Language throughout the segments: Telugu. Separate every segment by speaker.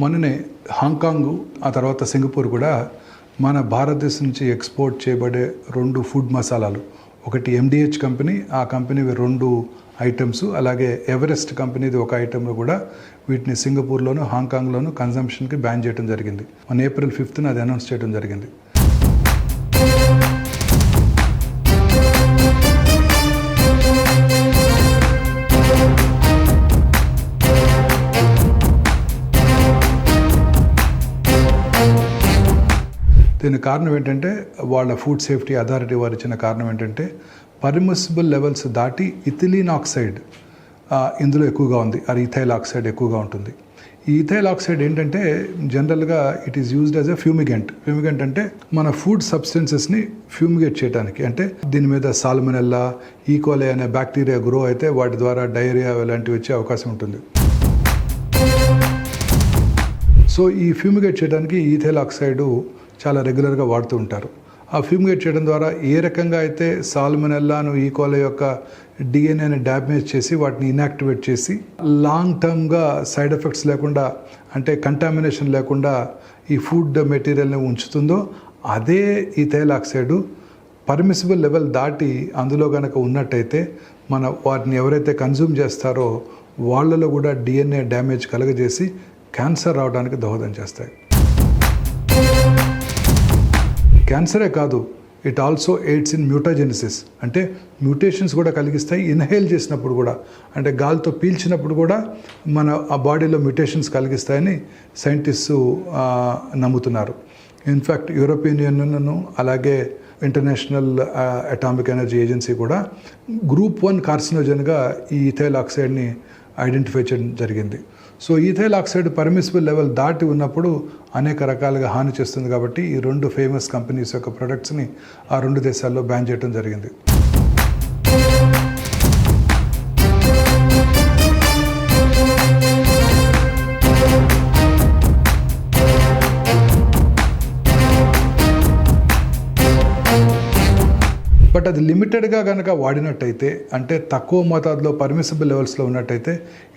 Speaker 1: మొన్ననే హాంకాంగ్ ఆ తర్వాత సింగపూర్ కూడా మన భారతదేశం నుంచి ఎక్స్పోర్ట్ చేయబడే రెండు ఫుడ్ మసాలాలు. ఒకటి ఎండిహెచ్ కంపెనీ ఆ కంపెనీవి రెండు ఐటమ్స్ అలాగే ఎవరెస్ట్ కంపెనీది ఒక ఐటమ్లో కూడా వీటిని సింగపూర్లోను హాంకాంగ్లోను కన్జంప్షన్కి బ్యాన్ చేయడం జరిగింది. మన ఏప్రిల్ ఫిఫ్త్న అది అనౌన్స్ చేయడం జరిగింది. దీనికి కారణం ఏంటంటే వాళ్ళ ఫుడ్ సేఫ్టీ అథారిటీ వారు ఇచ్చిన కారణం ఏంటంటే పర్మిసిబుల్ లెవెల్స్ దాటి ఇథిలీన్ ఆక్సైడ్ ఇందులో ఎక్కువగా ఉంది. అది ఇథైల్ ఆక్సైడ్ ఎక్కువగా ఉంటుంది. ఈ ఇథైల్ ఆక్సైడ్ ఏంటంటే జనరల్గా it is used as a fumigant fumigant అంటే మన ఫుడ్ సబ్స్టెన్సెస్ని ఫ్యూమిగేట్ చేయడానికి అంటే దీని మీద సాల్మనెల్లా ఈకోలే e. అనే బ్యాక్టీరియా గ్రో అయితే వాటి ద్వారా డైరియా ఇలాంటివి వచ్చే అవకాశం ఉంటుంది. సో ఈ ఫ్యూమిగేట్ చేయడానికి ఈథైల్ ఆక్సైడు చాలా రెగ్యులర్గా వాడుతూ ఉంటారు. ఆ ఫ్యూమిగేట్ చేయడం ద్వారా ఏ రకంగా అయితే సాల్మనెల్లాను ఈకోల యొక్క డిఎన్ఏని డ్యామేజ్ చేసి వాటిని ఇన్యాక్టివేట్ చేసి లాంగ్ టర్మ్గా సైడ్ ఎఫెక్ట్స్ లేకుండా అంటే కంటామినేషన్ లేకుండా ఈ ఫుడ్ మెటీరియల్ని ఉంచుతుందో అదే ఈ ఆక్సైడ్ పర్మిసిబుల్ లెవెల్ దాటి అందులో కనుక ఉన్నట్టయితే మన వాటిని ఎవరైతే కన్జ్యూమ్ చేస్తారో వాళ్ళలో కూడా డిఎన్ఏ డ్యామేజ్ కలగజేసి క్యాన్సర్ రావడానికి దోహదం చేస్తాయి. క్యాన్సరే కాదు. It also aids in mutagenesis అంటే మ్యూటేషన్స్ కూడా కలిగిస్తాయి ఇన్హేల్ చేసినప్పుడు కూడా. అంటే గాలితో పీల్చినప్పుడు కూడా మన ఆ బాడీలో మ్యూటేషన్స్ కలిగిస్తాయని సైంటిస్టు నమ్ముతున్నారు. ఇన్ఫ్యాక్ట్ యూరోపియన్ యూనియన్ను అలాగే ఇంటర్నేషనల్ అటామిక్ ఎనర్జీ ఏజెన్సీ కూడా గ్రూప్ వన్ కార్సినోజన్గా ఈ ఇథైల్ ఆక్సైడ్ని ఐడెంటిఫై చేయడం జరిగింది. So ethyl oxide permissible level దాటి ఉన్నప్పుడు అనేక రకాలుగా హాని చేస్తుంది కాబట్టి ఈ రెండు ఫేమస్ కంపెనీస్ యొక్క ప్రొడక్ట్స్ని ఆ రెండు దేశాల్లో బ్యాన్ చేయడం జరిగింది. బట్ అది లిమిటెడ్గా కనుక వాడినట్టయితే అంటే తక్కువ మోతాదులో పర్మిసిబుల్ లెవెల్స్లో ఉన్నట్టయితే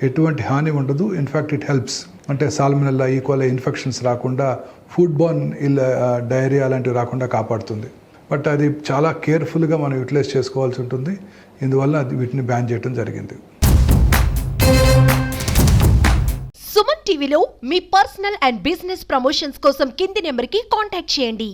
Speaker 1: ఎటువంటి హాని ఉండదు. In fact it helps. అంటే సాల్మినల్లా ఈక్వల్ ఇన్ఫెక్షన్స్ రాకుండా ఫుడ్ బార్న్ ఇలా డైరియా లాంటివి రాకుండా కాపాడుతుంది. బట్ అది చాలా కేర్ఫుల్గా మనం యూటిలైజ్ చేసుకోవాల్సి ఉంటుంది. ఇందువల్ల అది వీటిని బ్యాన్ చేయడం జరిగింది.
Speaker 2: సుమన్ టీవీలో మీ పర్సనల్ అండ్ బిజినెస్ ప్రమోషన్స్ కోసం కింది నెంబర్కి కాంటాక్ట్ చేయండి.